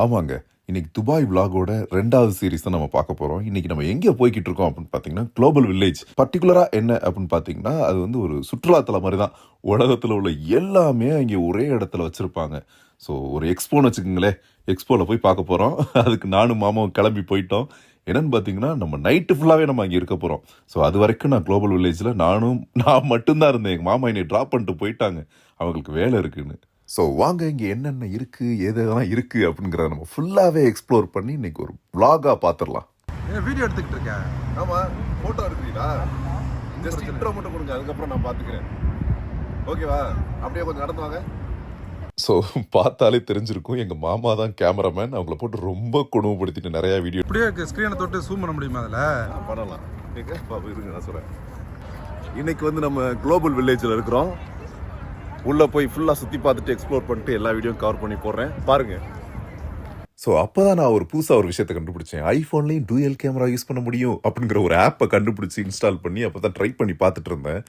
ஆமாங்க. இன்னைக்கு துபாய் விலாகோட ரெண்டாவது சீரிஸ் தான் நம்ம பார்க்க போறோம். இன்னைக்கு நம்ம எங்கே போய்கிட்டு இருக்கோம் அப்படின்னு பார்த்தீங்கன்னா குளோபல் வில்லேஜ் பர்டிகுலராக என்ன அப்படின்னு பார்த்தீங்கன்னா அது வந்து ஒரு சுற்றுலாத்தலம் மாதிரி தான். உலகத்தில் உள்ள எல்லாமே இங்கே ஒரே இடத்துல வச்சுருப்பாங்க. ஸோ ஒரு எக்ஸ்போன்னு வச்சுக்கோங்களேன். எக்ஸ்போவில் போய் பார்க்க போகிறோம் அதுக்கு நானும் மாமாவும் கிளம்பி போயிட்டோம். என்னன்னு பார்த்தீங்கன்னா நம்ம நைட்டு ஃபுல்லாகவே நம்ம அங்கே இருக்க போகிறோம் ஸோ அது வரைக்கும் நான் குளோபல் வில்லேஜில் நானும் நான் மட்டும்தான் இருந்தேன். எங்கள் மாமா என்னை ட்ராப் பண்ணிட்டு போயிட்டாங்க. அவங்களுக்கு வேலை இருக்குன்னு. ஸோ வாங்க இங்கே என்னென்ன இருக்குது எதெல்லாம் இருக்குது அப்படிங்கிறத நம்ம ஃபுல்லாகவே எக்ஸ்ப்ளோர் பண்ணி இன்னைக்கு ஒரு vlog-ஆ பார்த்துடலாம் ஏன் வீடியோ எடுத்துக்கிட்டு இருக்கேன். ஆமாம் ஃபோட்டோ எடுக்கிறீங்களா? ஜஸ்ட் இன்ட்ரோ மட்டும் கொடுங்க அதுக்கப்புறம் நான் பார்த்துக்கிறேன் ஓகேவா அப்படியே கொஞ்சம் நடந்து வாங்க. ஸோ பார்த்தாலே தெரிஞ்சிருக்கும் எங்கள் மாமா தான் கேமராமேன் அவங்கள போட்டு ரொம்ப கொடுமைப்படுத்திட்டு நிறையா வீடியோ இப்படியே ஸ்க்ரீனை தொட்டு ஜூம் பண்ண முடியுமா அதில்? பண்ணலாம். இருங்க நான் சொல்றேன். இன்னைக்கு வந்து நம்ம குளோபல் வில்லேஜில் இருக்கிறோம். உள்ள போய் ஃபுல்லாக சுற்றி பார்த்துட்டு எக்ஸ்ப்ளோர் பண்ணிட்டு எல்லா வீடியோ கவர் பண்ணி போடுறேன். பாருங்க. ஸோ அப்போ தான் நான் ஒரு புதுசாக ஒரு விஷயத்தை கண்டுபிடிச்சேன். ஐஃபோன்லேயும் டூயல் கேமரா யூஸ் பண்ண முடியும் அப்படிங்கிற ஒரு ஆப்பை கண்டுபிடிச்சி இன்ஸ்டால் பண்ணி அப்போ தான் ட்ரை பண்ணி பார்த்துட்டு இருந்தேன்.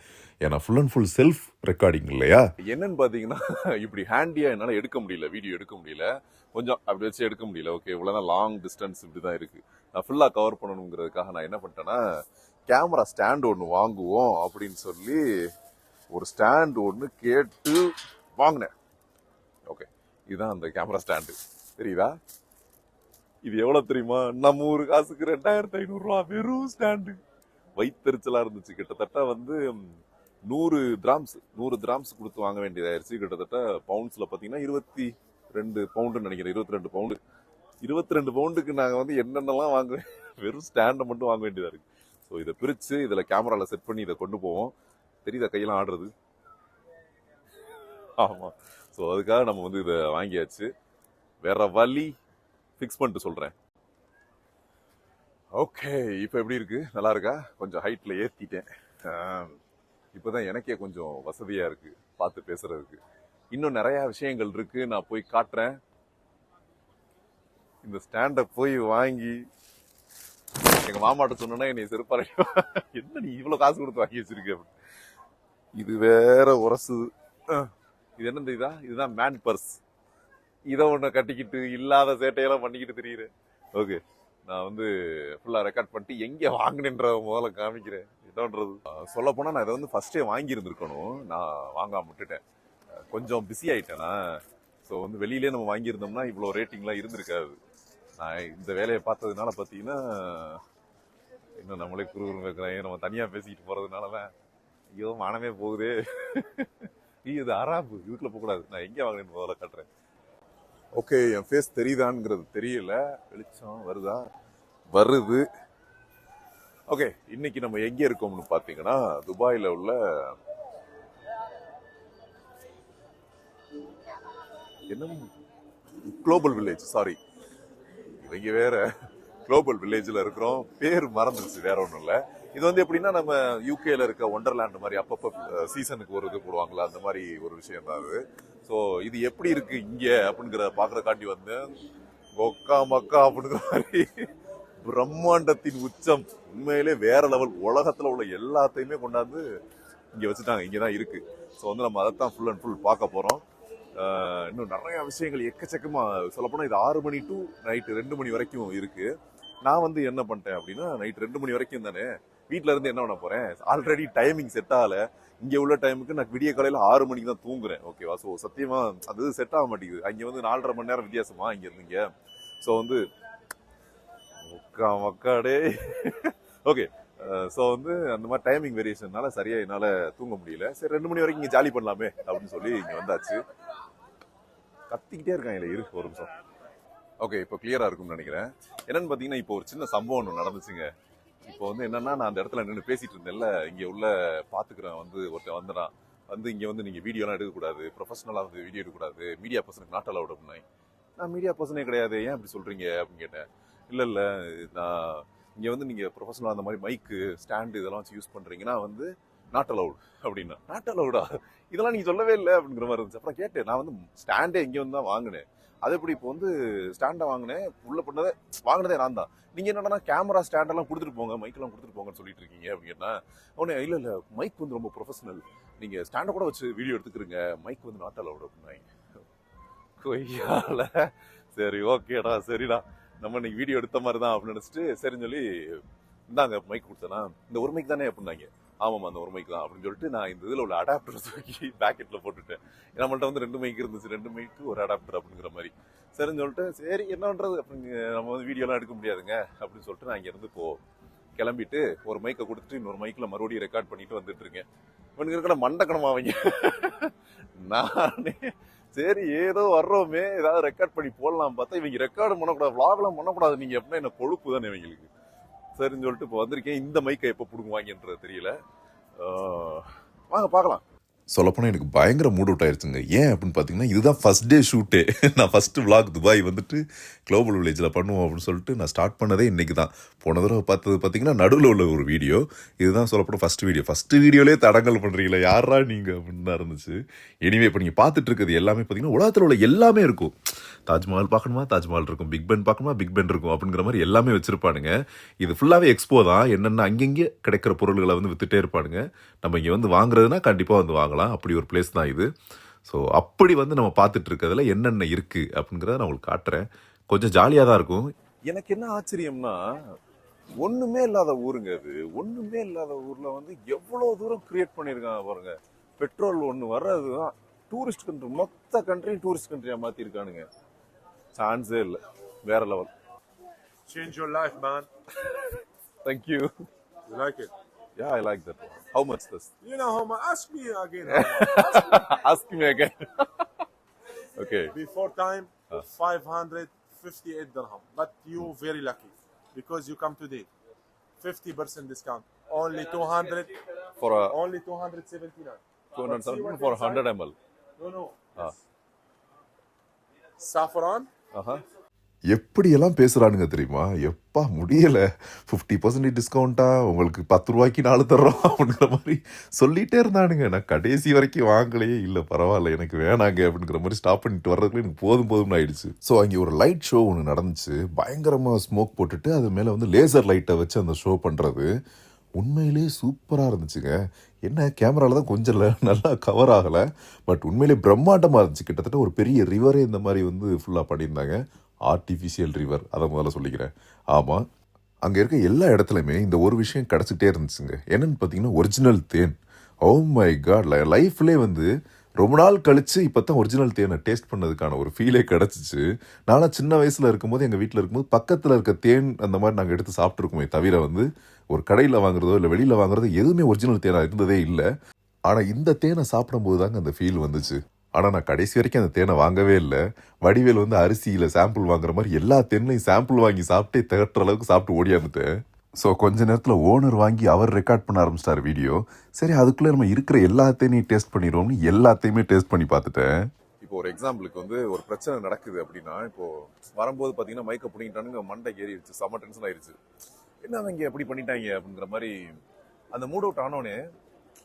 ஏன்னா full and full self recording இல்லையா? என்னன்னு பார்த்தீங்கன்னா இப்படி ஹேண்டியாக என்னால் எடுக்க முடியல வீடியோ எடுக்க முடியல. கொஞ்சம் அப்படி வச்சு எடுக்க முடியல. ஓகே இவ்வளோதான் லாங் டிஸ்டன்ஸ் இப்படி தான் இருக்குது நான் ஃபுல்லாக கவர் பண்ணணுங்கிறதுக்காக நான் என்ன பண்ணிட்டேன்னா கேமரா ஸ்டாண்ட் ஒன்று வாங்குவோம் அப்படின்னு சொல்லி ஒரு ஸ்டாண்டு ஒன்று கேட்டு வாங்கினேன். ஓகே இதுதான் அந்த கேமரா ஸ்டாண்டு தெரியுதா? இது எவ்வளோ தெரியுமா? நம்ம ஒரு காசுக்கு ரெண்டாயிரத்தி ஐநூறுரூவா வெறும் ஸ்டாண்டு வைத்தறிச்சலாக இருந்துச்சு. கிட்டத்தட்ட வந்து நூறு கிராம்ஸ் நூறு கிராம்ஸ் கொடுத்து வாங்க வேண்டியதாயிருச்சு. கிட்டத்தட்ட பவுண்ட்ஸில் பார்த்தீங்கன்னா இருபத்தி ரெண்டு பவுண்டுன்னு நினைக்கிறேன். இருபத்தி ரெண்டு பவுண்டு இருபத்தி ரெண்டு பவுண்டுக்கு நாங்கள் வந்து என்னென்னலாம் வாங்குவேன் வெறும் ஸ்டாண்டை மட்டும் வாங்க வேண்டியதாக இருக்குது ஸோ இதை பிரித்து இதில் கேமராவில் செட் பண்ணி இதை கொண்டு போவோம். தெரியுதா கையெல்லாம் ஆடுறது? ஆமாம் ஸோ அதுக்காக நம்ம வந்து இதை வாங்கியாச்சு. வேற வழி ஃபிக்ஸ் பண்ணிட்டு சொல்கிறேன் ஓகே இப்போ எப்படி இருக்கு? நல்லா இருக்கா? கொஞ்சம் ஹைட்டில் ஏற்றிட்டேன் இப்போ தான் எனக்கே கொஞ்சம் வசதியாக இருக்குது பார்த்து பேசுகிறதுக்கு இன்னும் நிறையா விஷயங்கள் இருக்குது நான் போய் காட்டுறேன். இந்த ஸ்டாண்டை போய் வாங்கி எங்கள் மாமாட்ட சொன்னோன்னா என்னை செருப்பாரு என்ன நீ இவ்வளோ காசு கொடுத்து வாங்கி வச்சிருக்க அப்படின்னு. இது வேற உரசு இது என்ன இதா? இதுதான் மேன் பர்ஸ் இதை ஒன்று கட்டிக்கிட்டு இல்லாத சேட்டையெல்லாம் பண்ணிக்கிட்டு தெரியுறேன். ஓகே நான் வந்து ஃபுல்லாக ரெக்கார்ட் பண்ணிட்டு எங்கே வாங்கினேன்ற முதல்ல காமிக்கிறேன். இதான்றது சொல்ல போனால் நான் இதை வந்து ஃபஸ்ட்டே வாங்கியிருந்துருக்கணும். நான் வாங்காம விட்டுட்டேன். கொஞ்சம் பிஸி ஆயிட்டேனா ஸோ வந்து வெளியிலே நம்ம வாங்கியிருந்தோம்னா இவ்வளோ ரேட்டிங்லாம் இருந்திருக்காது. நான் இந்த வேலையை பார்த்ததுனால பார்த்தீங்கன்னா இன்னும் நம்மளே குறுகுறு இருக்கிறேன் நம்ம தனியாக பேசிக்கிட்டு போகிறதுனால தான் ஐயோ மானமே போகுது. நீ இது அராபு இதுக்குள்ள போகக்கூடாது. நான் எங்கே வாங்கினேன்னு முதல்ல காட்டுறேன்? ஓகே என் ஃபேஸ் தெரியுதான்ங்கிறது தெரியல. வெளிச்சம் வருதா? வருது. ஓகே இன்னைக்கு நம்ம எங்கே இருக்கோம்னு பார்த்தீங்கன்னா துபாயில் உள்ள என்ன? குளோபல் வில்லேஜ் சாரி இவங்க வேற. குளோபல் வில்லேஜில் இருக்கிறோம். பேர் மறந்துருச்சு வேற ஒன்றும் இல்லை. இது வந்து எப்படின்னா நம்ம யூகேல இருக்க ஒண்டர்லேண்ட் மாதிரி அப்பப்போ சீசனுக்கு ஒரு இது போடுவாங்களா அந்த மாதிரி ஒரு விஷயம் தான் அது. ஸோ இது எப்படி இருக்கு இங்க அப்படிங்கிற பாக்குறக்காண்டி வந்து கொக்கா மக்கா அப்படிங்கிற மாதிரி பிரம்மாண்டத்தின் உச்சம். உண்மையிலே வேற லெவல் உலகத்துல உள்ள எல்லாத்தையுமே கொண்டாந்து இங்க வச்சுட்டாங்க. இங்க தான் இருக்கு. ஸோ வந்து நம்ம அதைத்தான் ஃபுல் அண்ட் ஃபுல் பார்க்க போறோம். இன்னும் நிறைய விஷயங்கள் எக்கச்சக்கமா சொல்லப்போனா இது ஆறு மணி டு நைட்டு ரெண்டு மணி வரைக்கும் இருக்கு. நான் வந்து என்ன பண்ணிட்டேன் அப்படின்னா நைட் ரெண்டு மணி வரைக்கும் தானே வீட்டில இருந்து என்ன பண்ண போறேன்? ஆல்ரெடி டைமிங் செட் ஆகல. இங்க உள்ள டைமுக்கு நான் விடிய காலையில ஆறு மணிக்கு தான் தூங்குறேன். ஓகேவா ஸோ சத்தியமா அது செட் ஆக மாட்டேங்குது. அங்க வந்து நாலரை மணி நேரம் வித்தியாசமா இங்க இருந்தீங்க. ஸோ வந்து மக்கா மக்காடே ஓகே ஸோ வந்து அந்த மாதிரி டைமிங் வேரியேஷன்னால சரியா என்னால் தூங்க முடியல. சரி ரெண்டு மணி வரைக்கும் இங்கே ஜாலி பண்ணலாமே அப்படின்னு சொல்லி இங்கே வந்தாச்சு. கத்திக்கிட்டே இருக்காங்க இல்லை இருக்கு ஒரு நிமிஷம். ஓகே இப்போ கிளியராக இருக்கும்னு நினைக்கிறேன். என்னன்னு பார்த்தீங்கன்னா இப்போ ஒரு சின்ன சம்பவம் ஒன்று நடந்துச்சுங்க. இப்போ வந்து என்னன்னா நான் அந்த இடத்துல நின்று பேசிட்டு இருந்தேன்ல இங்க உள்ள பாத்துக்கிறேன் வந்து ஒருத்தன் வந்துடான் வந்து இங்க வந்து நீங்க வீடியோலாம் எடுக்கக்கூடாது ப்ரொஃபஷனலாக வந்து வீடியோ எடுக்கக்கூடாது மீடியா பர்சனுக்கு நாட் அலவுட் அப்படின்னாங்க நான் மீடியா பர்சனே கிடையாது ஏன் அப்படி சொல்றீங்க அப்படின்னு கேட்டேன். இல்லை இல்லை நான் இங்கே வந்து நீங்கள் ப்ரொஃபஷனலாக அந்த மாதிரி மைக்கு ஸ்டாண்டு இதெல்லாம் வச்சு யூஸ் பண்ணுறீங்கன்னா வந்து நாட் அலவுட் அப்படின்னா. நாட் அலவுடா இதெல்லாம் நீங்கள் சொல்லவே இல்லை அப்படிங்கிற மாதிரி இருந்துச்சு. அப்புறம் கேட்டேன் நான் வந்து ஸ்டாண்டே இங்கே வந்து தான் வாங்கினேன். அது எப்படி இப்போ வந்து ஸ்டாண்டை வாங்கினேன் உள்ள பண்ணதே வாங்கினதே நான் தான். நீங்கள் என்னன்னா கேமரா ஸ்டாண்டெல்லாம் கொடுத்துட்டு போங்க மைக்கெல்லாம் கொடுத்துட்டு போங்கன்னு சொல்லிட்டு இருக்கீங்க அப்படின்னா உடனே இல்லை இல்லை மைக் வந்து ரொம்ப ப்ரொஃபஷனல் நீங்கள் ஸ்டாண்டை கூட வச்சு வீடியோ எடுத்துக்கிறீங்க மைக் வந்து நாட் அலவுட் அப்படின்னாங்க. கொய்யால சரி ஓகேடா சரிடா. நம்ம இன்னைக்கு வீடியோ எடுத்த மாதிரி தான் அப்படின்னு நினச்சிட்டு சரின்னு சொல்லி இந்தாங்க மைக் கொடுத்தேனா இந்த ஒரு மைக் தானே அப்படின்னாங்க. ஆமாம் அந்த ஒரு மைக் தான் அப்படின்னு சொல்லிட்டு நான் இந்த இதில் உள்ள அடாப்டர் தூக்கி பேக்கெட்டில் போட்டுட்டேன். நம்மள்ட்ட வந்து ரெண்டு மைக் இருந்துச்சு ரெண்டு மைக்கு ஒரு அடாப்டர் அப்படிங்கிற மாதிரி. சரின்னு சொல்லிட்டு சரி என்ன பண்றது? அப்படிங்க நம்ம வந்து வீடியோலாம் எடுக்க முடியாதுங்க அப்படின்னு சொல்லிட்டு நான் இங்கேருந்து போ கிளம்பிட்டு ஒரு மைக்கை கொடுத்துட்டு இன்னொரு மைக்கில் மறுபடியும் ரெக்கார்ட் பண்ணிட்டு வந்துட்டு இருக்கேன். இவனுக்கு இருக்கிற மண்டக்கணம் அவங்க. நானே சரி ஏதோ வர்றோமே ஏதாவது ரெக்கார்ட் பண்ணி போடலாம் பார்த்தா இவங்க ரெக்கார்டு பண்ணக்கூடாது விளாக்லாம் பண்ணக்கூடாது. நீங்கள் எப்படின்னா என்ன கொழுப்பு தானே இவங்களுக்கு. சரின்னு சொல்லிட்டு இப்போ வந்திருக்கேன். இந்த மைக்கை எப்போ பிடுங்குவாங்கன்றது தெரியல. வாங்க பார்க்கலாம். சொல்லப்போனால் எனக்கு பயங்கர மூட் அவுட் ஆயிருச்சுங்க. ஏன் அப்படின்னு பார்த்தீங்கன்னா இதுதான் ஃபர்ஸ்ட் டே ஷூட்டே நான் ஃபஸ்ட்டு விளாக் துபாய் வந்துட்டு குளோபல் வில்லேஜில் பண்ணுவோம் அப்படின்னு சொல்லிட்டு நான் ஸ்டார்ட் பண்ணதே இன்றைக்கி தான். போன தடவை பார்த்தது பார்த்தீங்கன்னா நடுவில் உள்ள ஒரு வீடியோ இதுதான் சொல்லப்போனால் ஃபஸ்ட் வீடியோ ஃபஸ்ட்டு வீடியோலே தடங்கல் பண்ணுறீங்களா யாரா நீங்கள் அப்படின்னு தான் இருந்துச்சு. எனிவே இப்போ நீங்கள் பார்த்துட்டு இருக்கிறது எல்லாமே பார்த்தீங்கன்னா உலகத்தில் உள்ள எல்லாமே இருக்கும். தாஜ்மஹால் பார்க்கணுமா? தாஜ்மஹால் இருக்கும். பிக் பென் பார்க்கணுமா? பிக் பென் இருக்கும் அப்படிங்கிற மாதிரி எல்லாமே வச்சுருப்பானுங்க. இது ஃபுல்லாகவே எக்ஸ்போ தான். என்னென்ன அங்கங்கே கிடைக்கிற பொருள்களை வந்து வித்துட்டே இருப்பானுங்க. நம்ம இங்கே வந்து வாங்குறதுனா கண்டிப்பாக வந்து வாங்கலாம் அப்படி ஒரு பிளேஸ் தான் இது. ஸோ அப்படி வந்து நம்ம பார்த்துட்டு இருக்கிறதுல என்னென்ன இருக்குது அப்படிங்கிறத நான் உங்களுக்கு காட்டுறேன். கொஞ்சம் ஜாலியாக தான் இருக்கும். எனக்கு என்ன ஆச்சரியம்னா ஒண்ணுமே இல்லாத ஊருங்க அது ஒண்ணுமே இல்லாத ஊர்ல வந்து எவ்வளவு தூரம் கிரியேட் பண்ணியிருக்காங்க பாருங்க. பெட்ரோல் ஒண்ணு வர்றதுதான் டூரிஸ்ட் கண்ட்ரி மொத்த கண்ட்ரியும் டூரிஸ்ட் கண்ட்ரியா மாத்திருக்கானுங்க. சான்ஸே இல்லை. வேற level Change your life, man. Thank you You. Like Yeah, I like that one. How much this? You know how much? Ask me again. ask, me. again. okay. Before time, uh. 558 dirham. But you hmm. very lucky because you come today. 50% discount. Only 200. For a, only 279. 279 for 100 ml. No, no. Uh. Saffron. Uh huh. எப்படியெல்லாம் பேசுகிறானுங்க தெரியுமா? எப்பா முடியலை. Fifty percentage டிஸ்கவுண்ட்டா உங்களுக்கு பத்து ரூபாய்க்கு நாலு தர்றோம் அப்படிங்கிற மாதிரி சொல்லிகிட்டே இருந்தானுங்க. நான் கடைசி வரைக்கும் வாங்கலையே. இல்லை பரவாயில்ல எனக்கு வேணாங்க அப்படிங்கிற மாதிரி ஸ்டாப் பண்ணிட்டு வர்றதுக்கு எனக்கு போதும் போதும்னு ஆயிடுச்சு. ஸோ அங்கே ஒரு லைட் ஷோ ஒன்று நடந்துச்சு. பயங்கரமாக ஸ்மோக் போட்டுட்டு அது மேலே வந்து லேசர் லைட்டை வச்சு அந்த ஷோ பண்ணுறது உண்மையிலே சூப்பராக இருந்துச்சுங்க. என்ன கேமராவில் தான் கொஞ்சம் இல்லை நல்லா கவர் ஆகலை. பட் உண்மையிலே பிரம்மாண்டமாக இருந்துச்சு. கிட்டத்தட்ட ஒரு பெரிய ரிவரே இந்த மாதிரி வந்து ஃபுல்லாக பண்ணியிருந்தாங்க. ஆர்டிஃபிஷியல் ரிவர் அதை முதல்ல சொல்லிக்கிறேன். ஆமாம் அங்கே இருக்க எல்லா இடத்துலையுமே இந்த ஒரு விஷயம் கிடச்சிட்டே இருந்துச்சுங்க. என்னென்னு பார்த்தீங்கன்னா ஒரிஜினல் தேன். ஓ மை காட் லைஃப்லேயே வந்து ரொம்ப நாள் கழிச்சு இப்போ தான் ஒரிஜினல் தேனை டேஸ்ட் பண்ணதுக்கான ஒரு ஃபீலே கிடச்சிச்சு. நானும் சின்ன வயசில் இருக்கும்போது எங்கள் வீட்டில் இருக்கும்போது பக்கத்தில் இருக்க தேன் அந்த மாதிரி நாங்கள் எடுத்து சாப்பிட்ருக்கோமே தவிர வந்து ஒரு கடையில் வாங்குறதோ இல்லை வெளியில் வாங்குறதோ எதுவுமே ஒரிஜினல் தேனாக இருந்ததே இல்லை. ஆனால் இந்த தேனை சாப்பிடும்போது தாங்க அந்த ஃபீல் வந்துச்சு. ஆனால் நான் கடைசி வரைக்கும் அந்த தேனை வாங்கவே இல்லை. வடிவேல் வந்து அரிசியில் சாம்பிள் வாங்குற மாதிரி எல்லா தென்னையும் சாம்பிள் வாங்கி சாப்பிட்டே திகட்டுற அளவுக்கு சாப்பிட்டு ஓடியாந்துட்டேன். ஸோ கொஞ்ச நேரத்தில் ஓனர் வாங்கி அவர் ரெக்கார்ட் பண்ண ஆரம்பிச்சிட்டார் வீடியோ சரி அதுக்குள்ளே நம்ம இருக்கிற எல்லாத்தையும் டேஸ்ட் பண்ணிடுவோம்னு எல்லாத்தையுமே டேஸ்ட் பண்ணி பார்த்துட்டேன். இப்போ ஒரு எக்ஸாம்பிளுக்கு வந்து ஒரு பிரச்சனை நடக்குது அப்படின்னா இப்போ வரும்போது பார்த்தீங்கன்னா மைக்க பிடிங்கிட்டானுங்க மண்டை ஏறிடுச்சு செம்ம டென்ஷன் ஆயிடுச்சு என்ன அவங்க எப்படி பண்ணிட்டாங்க அப்படிங்கிற மாதிரி அந்த மூட் அவுட் ஆனோடனே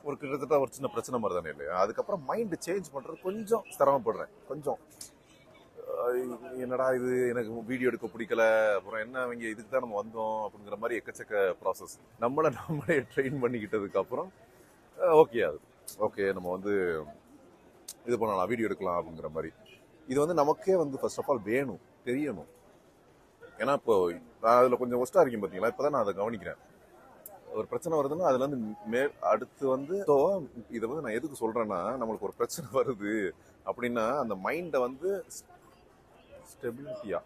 ஒரு கிட்டத்தட்ட ஒரு சின்ன பிரச்சனை மாதிரி தானே இல்லையா? அதுக்கப்புறம் மைண்ட் சேஞ்ச் பண்ணுறது கொஞ்சம் சிரமப்படுறேன். கொஞ்சம். என்னடா இது? எனக்கு வீடியோ எடுக்க பிடிக்கல. அப்புறம் என்ன இங்கே இதுக்கு தான் நம்ம வந்தோம் அப்படிங்கிற மாதிரி எக்கச்சக்க ப்ராசஸ் நம்மளை நம்மளே ட்ரெயின் பண்ணிக்கிட்டதுக்கு அப்புறம் ஓகே அது. ஓகே நம்ம வந்து இது பண்ணலாம் வீடியோ எடுக்கலாம் அப்படிங்கிற மாதிரி. இது வந்து நமக்கே வந்து ஃபர்ஸ்ட் ஆஃப் ஆல் வேணும் தெரியணும். ஏன்னா இப்போ நான் அதில் கொஞ்சம் ஒஸ்ட்டாக இருக்கீங்க பார்த்தீங்களா இப்போ தான் நான் அதை கவனிக்கிறேன். ஒரு பிரச்சனை வருதுன்னா அதுல இருந்து மே அடுத்து வந்து இதை வந்து நான் எதுக்கு சொல்றேன்னா நம்மளுக்கு ஒரு பிரச்சனை வருது. அப்படின்னா அந்த மைண்டை வந்து ஸ்டெபிலிட்டியா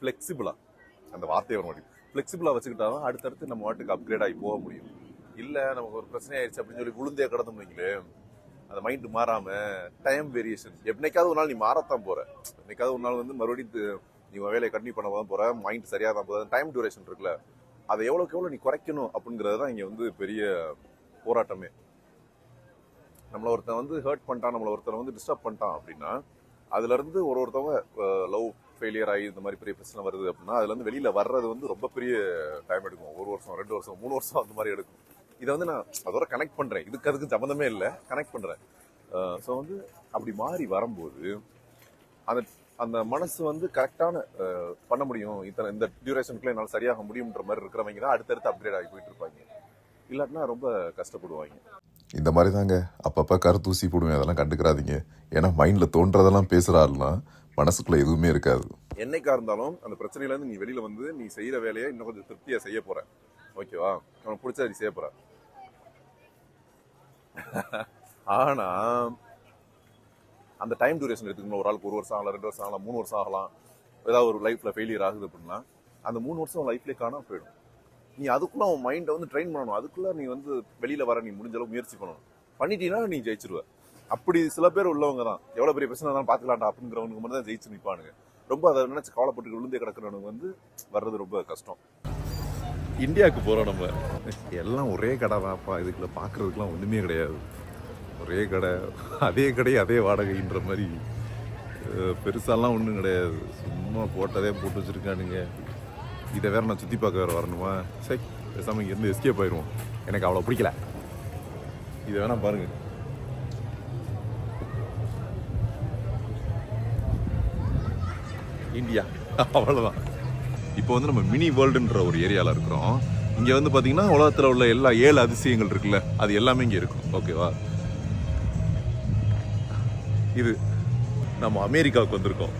ஃப்ளெக்சிபிளா அந்த வார்த்தையை வர மாட்டேங்குது ஃப்ளெக்சிபிளா வச்சுக்கிட்டா தான் அடுத்தடுத்து நம்ம வாட்டுக்கு அப்கிரேட் ஆகி போக முடியும். இல்லை நமக்கு ஒரு பிரச்சனை ஆயிடுச்சு அப்படின்னு சொல்லி விழுந்தே கிடந்தோம் வைங்களேன் அந்த மைண்டு மாறாம டைம் வேரியேஷன் என்னைக்காவது ஒரு நாள் நீ மாறத்தான் போற. என்னைக்காவது ஒரு நாள் வந்து மறுபடியும் நீ வேலையை கண்டினியூ பண்ண தான் போற மைண்ட் சரியா தான் போகுது. டைம் டியூரேஷன் இருக்குல்ல. அதை எவ்வளோக்கு எவ்வளோ நீ குறைக்கணும் அப்படிங்கிறது தான் இங்கே வந்து பெரிய போராட்டமே. நம்மளை ஒருத்தன் வந்து ஹர்ட் பண்ணிட்டான் நம்மளை ஒருத்தன் வந்து டிஸ்டர்ப் பண்ணிட்டான் அப்படின்னா அதுலேருந்து ஒரு ஒருத்தவங்க லவ் ஃபெயிலியர் ஆகி இந்த மாதிரி பெரிய பிரச்சனை வருது அப்படின்னா அதுலேருந்து வெளியில் வர்றது வந்து ரொம்ப பெரிய டைம் எடுக்கும். ஒரு வருஷம் ரெண்டு வருஷம் மூணு வருஷம் அந்த மாதிரி எடுக்கும். இதை வந்து நான் அதோட கனெக்ட் பண்ணுறேன் இதுக்கு அதுக்கு சம்மந்தமே இல்லை. கனெக்ட் பண்ணுறேன் ஸோ வந்து அப்படி மாறி வரும்போது அந்த அந்த மனசு வந்து கரெக்டான பண்ண முடியும். இத்தனை இந்த டியூரேஷனுக்குள்ள என்னால் சரியாக முடியுன்ற மாதிரி இருக்கிறவங்க தான் அடுத்தடுத்து அப்கிரேட் ஆகி போயிட்டு இருப்பாங்க. இல்லாட்டினா ரொம்ப கஷ்டப்படுவாங்க. இந்த மாதிரி தாங்க. அப்பப்போ கருத்தூசி போடுவேன். அதெல்லாம் கண்டுக்கிறாதீங்க. ஏன்னா மைண்டில் தோன்றதெல்லாம் பேசுகிறாருலாம் மனசுக்குள்ள எதுவுமே இருக்காது. என்னைக்கா இருந்தாலும் அந்த பிரச்சனையில இருந்து நீ வெளியில வந்து நீ செய்யற வேலையை இன்னும் கொஞ்சம் திருப்தியா செய்ய போற. ஓகேவா? உனக்கு பிடிச்சா நீ செய்ய போற. ஆனா அந்த டைம் டியூரேஷன் எடுத்துக்கணும். ஒரு ஆளுக்கு ஒரு வருஷம் ஆகலாம் ரெண்டு வருஷம் ஆகலாம் மூணு வருஷம் ஆகலாம். ஏதாவது ஒரு லைஃப்ல ஃபெயிலியர் ஆகுது அப்படின்னா அந்த மூணு வருஷம் லைஃப்லேயே காணாம போயிடும். நீ அதுக்குள்ள உன் மைண்டை வந்து ட்ரெயின் பண்ணணும். அதுக்குள்ள நீ வந்து வெளியில வர நீ முடிஞ்ச அளவு முயற்சி பண்ணணும். பண்ணிட்டீங்கன்னா நீ ஜெயிச்சிருவ. அப்படி சில பேர் உள்ளவங்க தான் எவ்வளவு பெரிய பிரச்சனை தான் பாத்துக்கலாம்டா அப்படிங்கிறவனுக்கு மட்டும் தான் ஜெயிச்சு நிப்பானுங்க. ரொம்ப அதை நினைச்சு கவலைப்பட்டு விழுந்தே கிடக்கிறவனுக்கு வந்து வர்றது ரொம்ப கஷ்டம். இந்தியாவுக்கு போறோம் நம்ம. எல்லாம் ஒரே கடை தான்ப்பா இதுக்குள்ள பாக்குறதுக்குலாம் ஒண்ணுமே கிடையாது. ஒரே கடை அதே கடை அதே வாடகைன்ற மாதிரி. பெருசாலாம் ஒன்றும் கிடையாது. சும்மா போட்டதே போட்டு வச்சுருக்கானுங்க. இதை வேறு நான் சுற்றி பார்க்க வேறு வரணுமா? சரி பேசாமல் இங்கேருந்து எஸ்கேப் ஆயிடுவோம் எனக்கு அவ்வளோ பிடிக்கல. இதை வேணால் பாருங்கள் இந்தியா. அவ்வளோதான் இப்போ வந்து நம்ம மினி வேர்ல்டுன்ற ஒரு ஏரியாவில் இருக்கிறோம். இங்கே வந்து பார்த்திங்கன்னா உலகத்தில் உள்ள எல்லா ஏழு அதிசயங்கள் இருக்குல்ல அது எல்லாமே இங்கே இருக்கும். ஓகேவா? இது நம்ம அமெரிக்காவுக்கு வந்திருக்கோம்.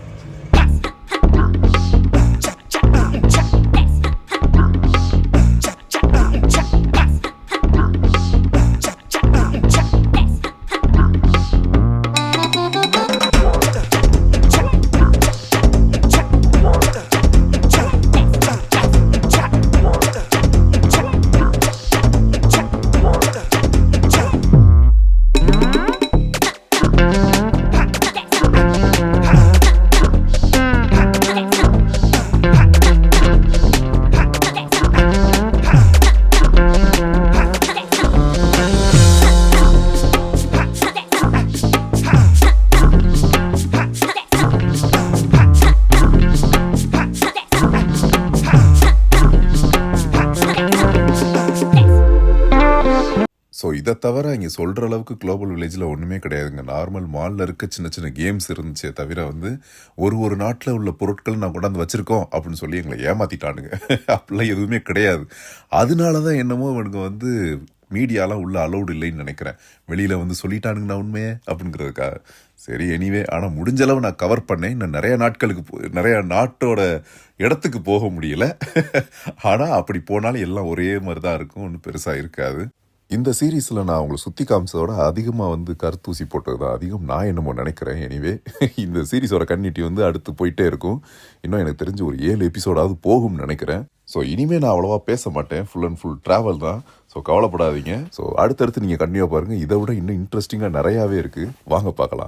ஸோ இதை தவிர இங்கே சொல்கிற அளவுக்கு குளோபல் வில்லேஜில் ஒன்றுமே கிடையாதுங்க. நார்மல் மாலில் இருக்க சின்ன சின்ன கேம்ஸ் இருந்துச்சே தவிர வந்து ஒரு ஒரு நாட்டில் உள்ள பொருட்கள் நான் கொண்டாந்து வச்சுருக்கோம் அப்படின்னு சொல்லி எங்களை ஏமாற்றிட்டானுங்க அப்படிலாம் எதுவுமே கிடையாது. அதனால தான் என்னமோ இவனுங்க வந்து மீடியாலாம் உள்ள அலௌடு இல்லைன்னு நினைக்கிறேன். வெளியில் வந்து சொல்லிட்டானுங்கண்ணா உண்மையே அப்படிங்கிறதுக்காக. சரி எனிவே ஆனால் முடிஞ்ச அளவு நான் கவர் பண்ணேன். இன்னும் நிறைய நாட்களுக்கு போ- நிறைய நாட்டோட இடத்துக்கு போக முடியல. ஆனால் அப்படி போனாலும் எல்லாம் ஒரே மாதிரி தான் இருக்கும். ஒன்றும் பெருசாக இருக்காது. இந்த சீரீஸில் நான் அவங்களை சுற்றி காமிச்சதோட அதிகமாக வந்து கருத்தூசி போட்டது தான் அதிகம். நான் என்னமோ நினைக்கிறேன். எனிவே இந்த சீரீஸோட கன்னிட்டி வந்து அடுத்து போயிட்டே இருக்கும். இன்னும் எனக்கு தெரிஞ்சு ஒரு ஏழு எபிசோடாவது போகும்னு நினைக்கிறேன். ஸோ இனிமேல் நான் அவ்வளோவா பேச மாட்டேன். ஃபுல் அண்ட் ஃபுல் ட்ராவல் தான். ஸோ கவலைப்படாதீங்க. ஸோ அடுத்தடுத்து நீங்கள் கண்டிப்பாக பாருங்கள் இதை விட இன்னும் இன்ட்ரெஸ்டிங்காக நிறையாவே இருக்குது வாங்க பார்க்கலாம்.